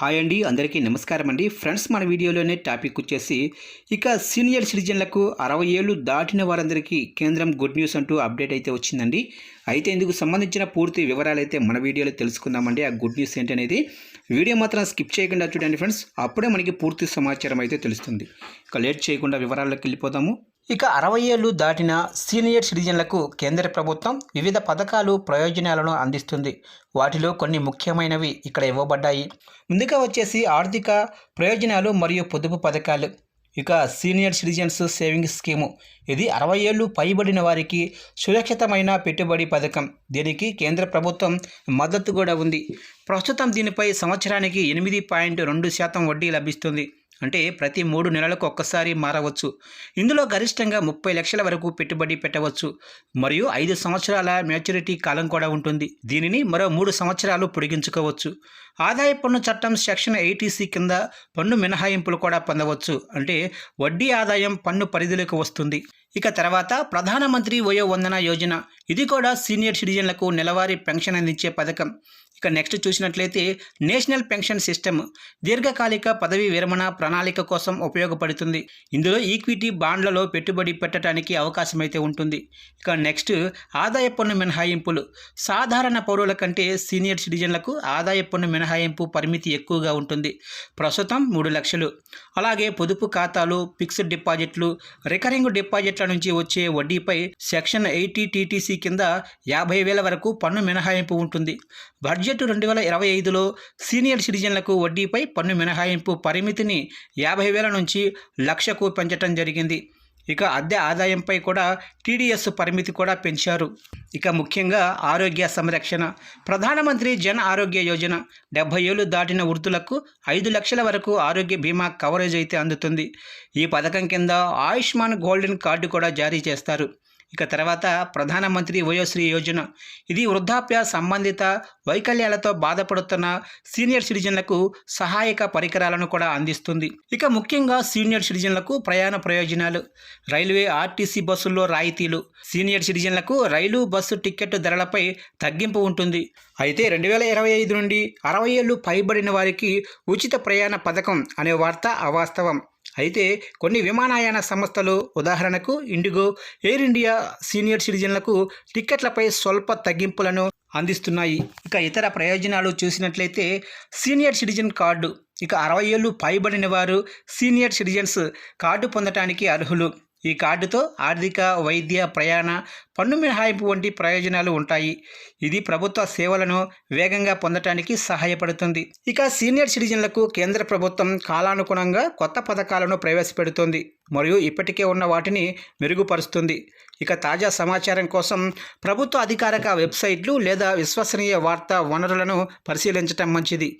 Hi అండి అందరికీ నమస్కారం అండి. ఫ్రెండ్స్ మన వీడియోలోనే టాపిక్ వచ్చేసి ఇక సీనియర్ సిటిజన్లకు అరవై ఏళ్ళు దాటిన వారందరికీ కేంద్రం గుడ్ న్యూస్ అంటూ అప్డేట్ అయితే వచ్చిందండి. అయితే ఇందుకు సంబంధించిన పూర్తి వివరాలు అయితే మన వీడియోలో తెలుసుకుందామండి. ఆ గుడ్ న్యూస్ ఏంటనేది వీడియో మాత్రం స్కిప్ చేయకుండా చూడండి ఫ్రెండ్స్. అప్పుడే మనకి పూర్తి సమాచారం అయితే తెలుస్తుంది. ఇక లేట్ చేయకుండా వివరాల్లోకి వెళ్ళిపోదాము. ఇక అరవై ఏళ్ళు దాటిన సీనియర్ సిటిజన్లకు కేంద్ర ప్రభుత్వం వివిధ పథకాలు ప్రయోజనాలను అందిస్తుంది. వాటిలో కొన్ని ముఖ్యమైనవి ఇక్కడ ఇవ్వబడ్డాయి. ముందుగా వచ్చేసి ఆర్థిక ప్రయోజనాలు మరియు పొదుపు పథకాలు. ఇక సీనియర్ సిటిజన్స్ సేవింగ్స్ స్కీము. ఇది అరవై ఏళ్ళు పైబడిన వారికి సురక్షితమైన పెట్టుబడి పథకం. దీనికి కేంద్ర ప్రభుత్వం మద్దతు కూడా ఉంది. ప్రస్తుతం దీనిపై సంవత్సరానికి ఎనిమిది పాయింట్ రెండు శాతం వడ్డీ లభిస్తుంది. అంటే ప్రతి మూడు నెలలకు ఒక్కసారి మారవచ్చు. ఇందులో గరిష్టంగా ముప్పై లక్షల వరకు పెట్టుబడి పెట్టవచ్చు. మరియు ఐదు సంవత్సరాల మెచ్యూరిటీ కాలం కూడా ఉంటుంది. దీనిని మరో మూడు సంవత్సరాలు పొడిగించుకోవచ్చు. ఆదాయ పన్ను చట్టం సెక్షన్ ఎయిటీసీ కింద పన్ను మినహాయింపులు కూడా పొందవచ్చు. అంటే వడ్డీ ఆదాయం పన్ను పరిధిలోకి వస్తుంది. ఇక తర్వాత ప్రధానమంత్రి వయో వందన యోజన. ఇది కూడా సీనియర్ సిటిజన్లకు నెలవారీ పెన్షన్ అందించే పథకం. ఇక నెక్స్ట్ చూసినట్లయితే నేషనల్ పెన్షన్ సిస్టమ్ దీర్ఘకాలిక పదవి విరమణ ప్రణాళిక కోసం ఉపయోగపడుతుంది. ఇందులో ఈక్విటీ బాండ్లలో పెట్టుబడి పెట్టడానికి అవకాశం అయితే ఉంటుంది. ఇక నెక్స్ట్ ఆదాయ పన్ను మినహాయింపులు. సాధారణ పౌరుల కంటే సీనియర్ సిటిజన్లకు ఆదాయ పన్ను మినహాయింపు పరిమితి ఎక్కువగా ఉంటుంది. ప్రస్తుతం మూడు లక్షలు. అలాగే పొదుపు ఖాతాలు ఫిక్స్డ్ డిపాజిట్లు రికరింగ్ డిపాజిట్ల నుంచి వచ్చే వడ్డీపై సెక్షన్ ఎయిటీ టీటీసీ కింద యాభై వేల వరకు పన్ను మినహాయింపు ఉంటుంది. బడ్జెట్ రెండు వేల ఇరవై ఐదులో సీనియర్ సిటిజన్లకు వడ్డీపై పన్ను మినహాయింపు పరిమితిని యాభై వేల నుంచి లక్షకు పెంచడం జరిగింది. ఇక అద్దె ఆదాయంపై కూడా టీడీఎస్ పరిమితి కూడా పెంచారు. ఇక ముఖ్యంగా ఆరోగ్య సంరక్షణ ప్రధానమంత్రి జన్ ఆరోగ్య యోజన డెబ్బై ఏళ్ళు దాటిన వృద్ధులకు ఐదు లక్షల వరకు ఆరోగ్య బీమా కవరేజ్ అయితే అందుతుంది. ఈ పథకం కింద ఆయుష్మాన్ గోల్డెన్ కార్డు కూడా జారీ చేస్తారు. ఇక తర్వాత ప్రధానమంత్రి వయోశ్రీ యోజన. ఇది వృద్ధాప్య సంబంధిత వైకల్యాలతో బాధపడుతున్న సీనియర్ సిటిజన్లకు సహాయక పరికరాలను కూడా అందిస్తుంది. ఇక ముఖ్యంగా సీనియర్ సిటిజన్లకు ప్రయాణ ప్రయోజనాలు. రైల్వే ఆర్టీసీ బస్సుల్లో రాయితీలు. సీనియర్ సిటిజన్లకు రైలు బస్సు టికెట్ ధరలపై తగ్గింపు ఉంటుంది. అయితే రెండు వేల ఇరవై ఐదు నుండి అరవై ఏళ్ళు పైబడిన వారికి ఉచిత ప్రయాణ పథకం అనే వార్త అవాస్తవం. అయితే కొన్ని విమానయాన సంస్థలు ఉదాహరణకు ఇండిగో ఎయిర్ ఇండియా సీనియర్ సిటిజన్లకు టిక్కెట్లపై స్వల్ప తగ్గింపులను అందిస్తున్నాయి. ఇక ఇతర ప్రయోజనాలు చూసినట్లయితే సీనియర్ సిటిజన్ కార్డు ఇక అరవై ఏళ్ళు పైబడిన వారు సీనియర్ సిటిజన్స్ కార్డు పొందటానికి అర్హులు. ఈ కార్డుతో ఆర్థిక వైద్య ప్రయాణ పన్ను మినహాయింపు వంటి ప్రయోజనాలు ఉంటాయి. ఇది ప్రభుత్వ సేవలను వేగంగా పొందటానికి సహాయపడుతుంది. ఇక సీనియర్ సిటిజన్లకు కేంద్ర ప్రభుత్వం కాలానుగుణంగా కొత్త పథకాలను ప్రవేశపెడుతుంది. మరియు ఇప్పటికే ఉన్న వాటిని మెరుగుపరుస్తుంది. ఇక తాజా సమాచారం కోసం ప్రభుత్వ అధికారిక వెబ్సైట్లు లేదా విశ్వసనీయ వార్తా వనరులను పరిశీలించటం మంచిది.